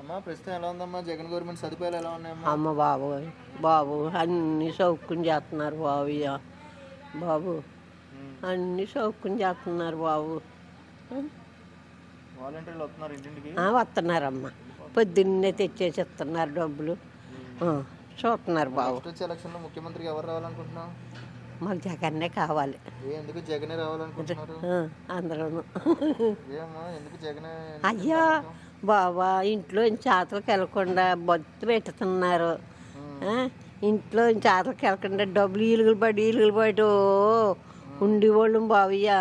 అమ్మా ప్రస్తుతం ఎలా ఉందమ్మా? జగన్ గవర్నమెంట్ సదుపాయాలు ఎలా ఉన్నాయమ్మా? అమ్మ బాబు బాబు అన్ని సౌక్యం చేస్తున్నారు బాబు బాబు అన్ని సౌక్యం చేస్తున్నారు బాబు. వాలంటీర్లు వస్తున్నారు ఇంటింటికి? ఆ, వస్తున్నారమ్మ. పొద్దున్నే తెచ్చేసి ఇస్తున్నారు డబ్బులు. ఆ, చూస్తున్నారు బాబు. వచ్చే లో ముఖ్యమంత్రికి ఎవరు రావాలనుకుంటున్నావు? మాకు జగన్నే కావాలి. ఎందుకు జగనే రావాలనుకుంటున్నారు? జగనే అయ్యా బాబా ఇంట్లో చేతలకు వెళ్ళకుండా బొత్తు పెట్టుతున్నారు ఇంట్లో చేతలకు వెళ్ళకుండా డబ్బులు ఈలుగులు పడి ఈలుగులు పడి ఓ, ఉండేవాళ్ళు బావయ్యా?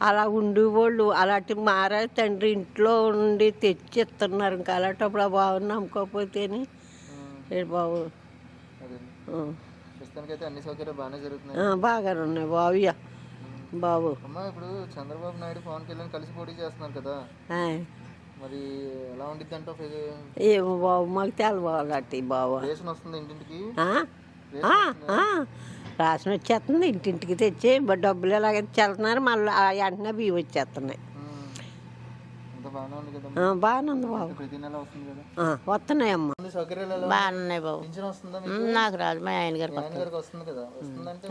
అలా ఉండేవాళ్ళు అలాంటి మారా తండ్రి ఇంట్లో ఉండి తెచ్చి ఇస్తున్నారు ఇంకా అలాంటప్పుడు ఆ బాబు నమ్ముకోకపోతేని. బాబు. ప్రస్తుతానికైతే అన్ని సౌకర్యాలు బాగానే జరుగుతున్నాయి. బాగానే ఉన్నాయి బావయ్య బాబు. అమ్మా ఇప్పుడు చంద్రబాబు నాయుడు పవన్ కళ్యాణ్ కలిసి పోటీ చేస్తున్నారు కదా. మరి ఎలా ఉండిద్ది అంటావు ఏమో బాబు మాకు తెలవాలి బాబు. రేషన్ వస్తుంది ఇంటింటికి. రాసిన వచ్చేస్తుంది ఇంటింటికి తెచ్చి డబ్బులు ఎలాగైతే చెల్తున్నారు మళ్ళీ ఆ వెంటనే బియ్యం వచ్చేస్తున్నాయి. బాగానే ఉంది బాబు. వస్తున్నాయమ్మా. అన్ని సౌకర్యాలు ఎలా బాగానే ఉన్నాయి బాబు నాకు రాదు. మా ఆయన గారికి గారికి వస్తుంది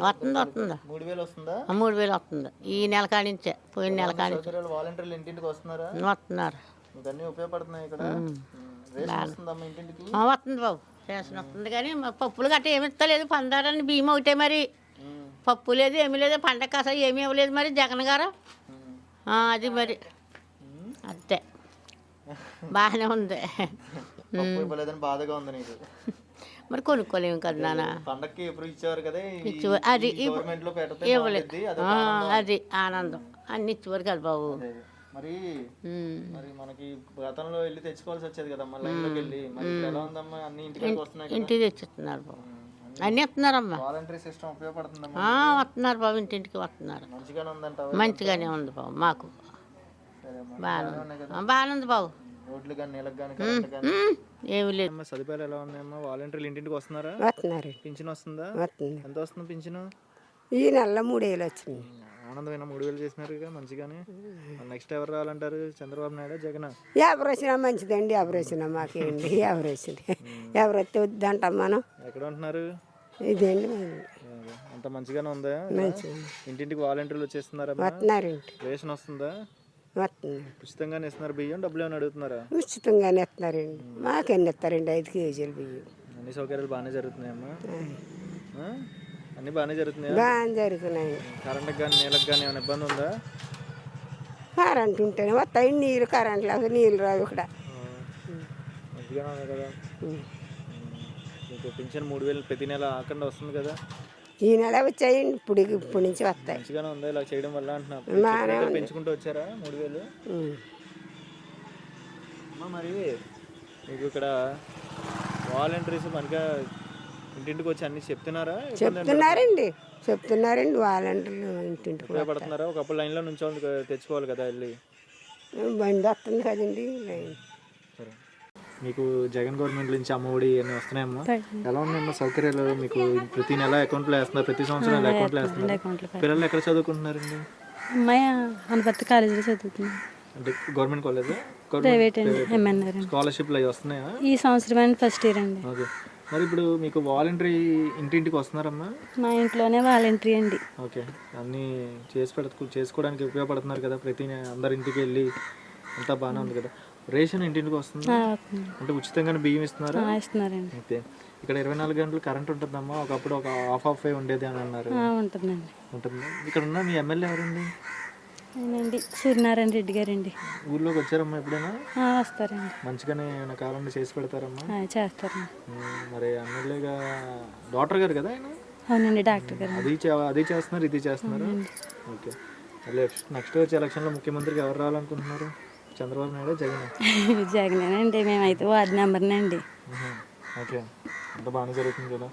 వస్తుంది మూడు వేలు వస్తుందా? ఈ నెల కాడించే పోయిన నెల కాడి సౌకర్యాలు వాలంటీర్లు ఇంటింటికి వస్తున్నారా? వస్తుంది బాబు. రేషన్ వస్తుంది కానీ పప్పులు గట్ట ఏమి ఇస్తలేదు. పందారని బియ్యం ఒకటే మరి. పప్పు లేదు ఏమీ లేదు. పండగ కాస ఏమీ ఇవ్వలేదు మరి జగన్ గారు. అది మరి. అంతే బాగానే ఉంది ఇవ్వలేదని బాధగా ఉంది నీకు మరి కొనుక్కోలేము కదా నాన్న పండక్కి ఎప్పుడు ఇచ్చేవారు కదా. అది ఇవ్వలేదు. అది ఆనందం అన్ని ఇచ్చేవారు కదా బాబు. మరి. మరి మనకి గతంలో వెళ్ళి తెచ్చుకోవాల్సి వచ్చేది కదా మళ్ళీ లైన్లోకి వెళ్ళి మరి ఎలా ఉందమ్మా అన్ని ఇంటికి వస్తున్నాయి ఇంటికి తెచ్చిస్తున్నారు బాబు అన్నీ వస్తున్నారమ్మా వాలంటరీ సిస్టమ్ ఉపయోగపడుతుందమ్మా వస్తున్నారు బాబు ఇంటింటికి వస్తున్నారు మంచిగానే ఉందంటావా మంచిగానే ఉంది బాబు మాకు బాబు. రోడ్లు కానీ నీళ్ళకి కానీ కరెంట్ కానీ ఏమీ లేదు. సదుపాయాలు ఎలా ఉన్నాయమ్మా? వాలంటీర్లు ఇంటింటికి వస్తున్నారా? వస్తున్నారండి పింఛన్ వస్తుందా? వస్తుంది. ఎంత వస్తుంది పింఛను? ఈ నెలలో మూడేళ్ళు వచ్చింది ఆనందమైన మూడు వేలు చేసినారు మంచిగానే. నెక్స్ట్ ఎవరు రావాలంటారు? చంద్రబాబు నాయుడు జగన్? ఎవరు వచ్చినా మంచిదండి ఎవరు వచ్చినా మాకేంటి? ఎవరు వచ్చినా ఎవరు వస్తే వద్దంటాం మనం. ఎక్కడ ఉంటున్నారు. అదే. అంత మంచిగానే ఉందా? ఇంటింటికి వాలంటీర్లు వస్తున్నారండి రేషన్ వస్తుందా? వస్తున్నారు ఉచితంగానే ఇస్తున్నారు బియ్యం? డబ్బులు ఏమైనా అడుగుతున్నారా? ఉచితంగానే ఇస్తున్నారండి. మాకెన్ని ఇస్తారండి? ఐదు కేజీలు బియ్యం. అన్ని సౌకర్యాలు బాగానే జరుగుతున్నాయమ్మా? అన్ని బాగానే జరుగుతున్నాయా? బాగా జరుగుతున్నాయి. కరెంట్కి కానీ నీళ్ళకి కానీ ఏమైనా ఇబ్బంది ఉందా? కరెంట్ ఉంటేనే వస్తాయి. నీళ్ళు కరెంట్ లేక నీళ్ళు రావు ఇక్కడ. కదా. మీకు పింఛన్ మూడు వేలు ప్రతి నెల ఆకుండా వస్తుంది కదా. ఈ నెల వచ్చాయండి. ఇప్పుడు ఇప్పటి నుంచి వస్తాయి. పెంచుకుంటూ వచ్చారా? మూడు వేలు? మరి మీకు ఇక్కడ వాలంటీర్స్ మనగా ఇంటింటికి వచ్చి అన్ని చెప్తున్నారా? చెప్తున్నారండి. చెప్తున్నారండి. వాలంటీర్లు ఇంటింటికి ఉపయోగపడుతున్నారా? ఒకప్పుడు లైన్లో నుంచి తెచ్చుకోవాలి కదా వెళ్ళి. బండి వస్తుంది కదండి. లైన్. మీకు జగన్ గవర్నమెంట్ నుంచి అమ్మఒడి అన్నీ వస్తున్నాయమ్మా ఎలా ఉన్నాయమ్మా సౌకర్యాలు? మీకు ప్రతి నెల అకౌంట్లో వేస్తున్నారు ప్రతి సంవత్సరం నెల అకౌంట్లో వేస్తున్నారు. పిల్లలు ఎక్కడ చదువుకుంటున్నారండి? అమ్మాయి అనపర్తి కాలేజీలో చదువుతుంది అంటే గవర్నమెంట్ కాలేజ్ ప్రైవేట్ అండి. స్కాలర్షిప్లు అవి వస్తున్నాయా? ఈ సంవత్సరం అండి ఫస్ట్ ఇయర్ అండి. ఓకే. మరి ఇప్పుడు మీకు వాలంటరీ ఇంటింటికి వస్తున్నారమ్మా? మా ఇంట్లోనే వాలంటరీ అండి. ఓకే. అన్నీ చేసి పెడత చేసుకోవడానికి ఉపయోగపడుతున్నారు కదా ప్రతి నె- అందరి ఇంటికి వెళ్ళి అంతా బాగానే ఉంది కదా. రేషన్ ఇంటింటికి వస్తుంది. అంటే ఉచితంగానే బియ్యం ఇస్తున్నారా? ఇస్తున్నారండి. ఓకే ఇక్కడ ఇరవై నాలుగు గంటలు కరెంట్ ఉంటుందమ్మా. ఒకప్పుడు ఒక హాఫ్ ఆఫ్ ఉండేది అని అన్నారు. ఉంటుందండి. ఉంటుంది? ఇక్కడ ఉన్న మీ ఎమ్మెల్యే ఎవరండి? అవునండి సూర్యనారాయణ రెడ్డి గారండి. ఊర్లోకి వచ్చారమ్మా ఎప్పుడైనా? వస్తారండి. మంచిగానే ఏమైనా కావాలంటే చేసి పెడతారమ్మా. చేస్తారండి. మరి ఎమ్మెల్యేగా డాక్టర్ గారు కదా ఆయన? అవునండి డాక్టర్ గారు. అది అది చేస్తున్నారు ఇది చేస్తున్నారు? ఓకే. నెక్స్ట్ నెక్స్ట్ వచ్చే ఎలక్షన్లో ముఖ్యమంత్రిగా ఎవరు రావాలనుకుంటున్నారు? చంద్రబాబు నాయుడు జగన్ జగనేనండి మేమైతే వార్డు నెంబర్నండి ఓకే. అంత బాగానే జరుగుతుంది కదా?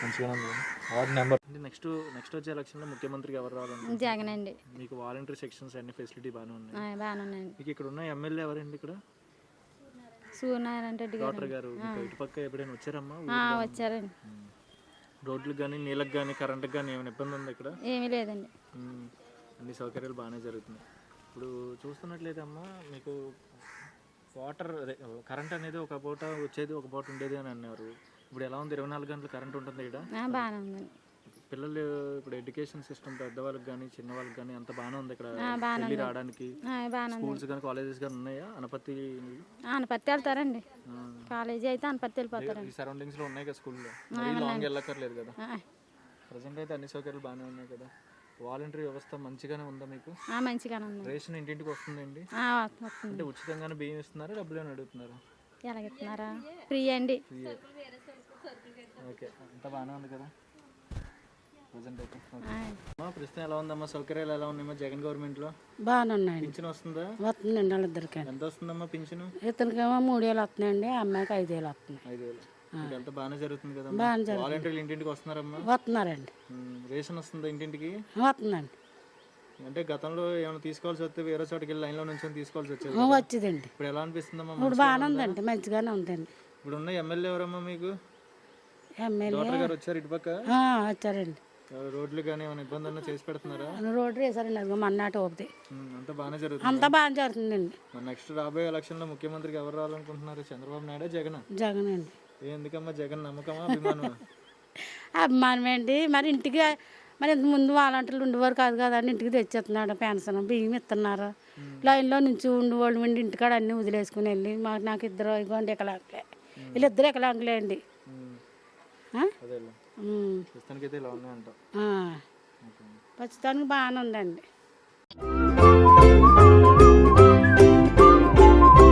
మంచిగానే ఉంది వార్డ్ నెంబర్. నెక్స్ట్ నెక్స్ట్ వచ్చే ఎలక్షన్లో ముఖ్యమంత్రిగా ఎవరు రావాలనుకుంటున్నారు? జగన్ అండి. మీకు వాలంటీర్ సెక్షన్స్ అన్ని ఫెసిలిటీ బాగానే ఉన్నాయి. బాగానే ఉన్నాయండి. మీకు ఇక్కడ ఉన్న ఎమ్మెల్యే ఎవరండి ఇక్కడ? సూర్యనారాయణ రెడ్డి గారు. డాక్టర్ గారు. మీకు ఇటుపక్క ఎప్పుడైనా వచ్చారమ్మా? వచ్చారండి. రోడ్లకు కానీ నీళ్ళకి కానీ కరెంట్కి కానీ ఏమైనా ఇబ్బంది ఉందా ఇక్కడ? ఏమీ లేదండి. అన్ని సౌకర్యాలు బాగానే జరుగుతున్నాయి. ఇప్పుడు చూస్తున్నట్లయితే అమ్మా మీకు వాటర్ కరెంట్ అనేది ఒక పూట వచ్చేది ఒక పూట ఉండేది అని అన్నారు. ఇప్పుడు ఎలా ఉంది? ఇరవై నాలుగు గంటలు కరెంట్ ఉంటుంది ఇక్కడ? పిల్లలు ఇప్పుడు ఎడ్యుకేషన్ సిస్టమ్ పెద్దవాళ్ళకి కానీ చిన్న వాళ్ళకి కానీ అంత బాగానే ఉంది ఇక్కడ వెళ్ళి రావడానికి. స్కూల్స్ కానీ కాలేజెస్ కానీ ఉన్నాయా? అనపత్తి అనపత్తి వెళ్తారండి. కాలేజీ అయితే అనపత్తి ఈ వెళ్ళిపోతారండి సరౌండింగ్స్లో ఉన్నాయి కదా స్కూల్లో? లాంగ్ వెళ్ళక్కర్లేదు కదా? ప్రజెంట్ అయితే అన్ని సౌకర్యాలు బాగానే ఉన్నాయి కదా? వాలంటరీ వ్యవస్థ మంచిగానే ఉందా మీకు? ఆ, మంచిగానే ఉంది. రేషన్ ఇంటింటికి వస్తుందండి. ఆ, వస్తుంది. అంటే ఉచితంగానే బియ్యం ఇస్తున్నారా డబ్బులు ఏమైనా అడుగుతున్నారా? ఎలాగెత్తున్నారా ఫ్రీ అండి. ఓకే అంతా బాగానే ఉంది కదా? ప్రజెంట్ అయితే ప్రస్తుతం ఎలా ఉందమ్మా? సౌకర్యాలు ఎలా ఉన్నాయమ్మా జగన్ గవర్నమెంట్లో? బాగానే ఉన్నాయండి. పింఛన్ వస్తుందా? వస్తుందండి వాళ్ళిద్దరికి ఎంత వస్తుందమ్మా పింఛను? ఇతనికేమో మూడేళ్ళు వస్తున్నాయండి అమ్మాయికి ఐదేళ్ళు వస్తున్నాయి. ఐదు వేలు. అంతా బాగానే జరుగుతుంది కదా బాగానే జరుగుతుంది. వాలంటీర్లు ఇంటింటికి వస్తున్నారమ్మా? వస్తున్నారండి. ఉమ్, రేషన్ వస్తుందా ఇంటింటికి? వస్తుందండి. అంటే గతంలో ఏమైనా తీసుకోవాల్సి వస్తే వేరే చోటుకి వెళ్ళి లైన్లో నుంచి తీసుకోవాల్సి వచ్చేది ఆ. వచ్చిందండి. ఇప్పుడు ఎలా అనిపిస్తుందమ్మా? ఇప్పుడు బాగానే ఉందండి మంచిగానే ఉందండి. ఇప్పుడు ఉన్న ఎమ్మెల్యే ఎవరమ్మా మీకు? ఎమ్మెల్యే డాక్టర్ గారు వచ్చారు ఇటుపక్క ఆ, వచ్చారండి. రోడ్లు కానీ ఏమైనా ఇబ్బంది అన్నా చేసి పెడుతున్నారా? రోడ్డు వేసారండి అది మన్నాటి ఒకటి. ఉమ్, అంతా బాగానే జరుగుతుంది? అంతా బాగా జరుగుతుందండి. మరి నెక్స్ట్ రాబోయే ఎలక్షన్లో ముఖ్యమంత్రికి ఎవరు రావాలనుకుంటున్నారు? చంద్రబాబు నాయుడు జగన్? జగన్ అండి ఎందుకమ్మా జగన్ నమ్మకమా అభిమానమా? అభిమానం ఏంటి మరి ఇంటికి మరి ఇంత ముందు వాలంటీర్లు ఉండేవారు కాదు కదండి ఇంటికి తెచ్చేస్తున్నాడు పెన్షన్ బియ్యం ఇస్తున్నారు. లైన్లో నుంచి ఉండేవాళ్ళు ఉండి ఇంటికాడ అన్నీ వదిలేసుకుని వెళ్ళి మాకు నాకు ఇద్దరు ఇగోండి ఎకలాంకులే వీళ్ళిద్దరు ఎకలాంకులే అండి. ప్రస్తుతానికి బాగానే ఉందండి.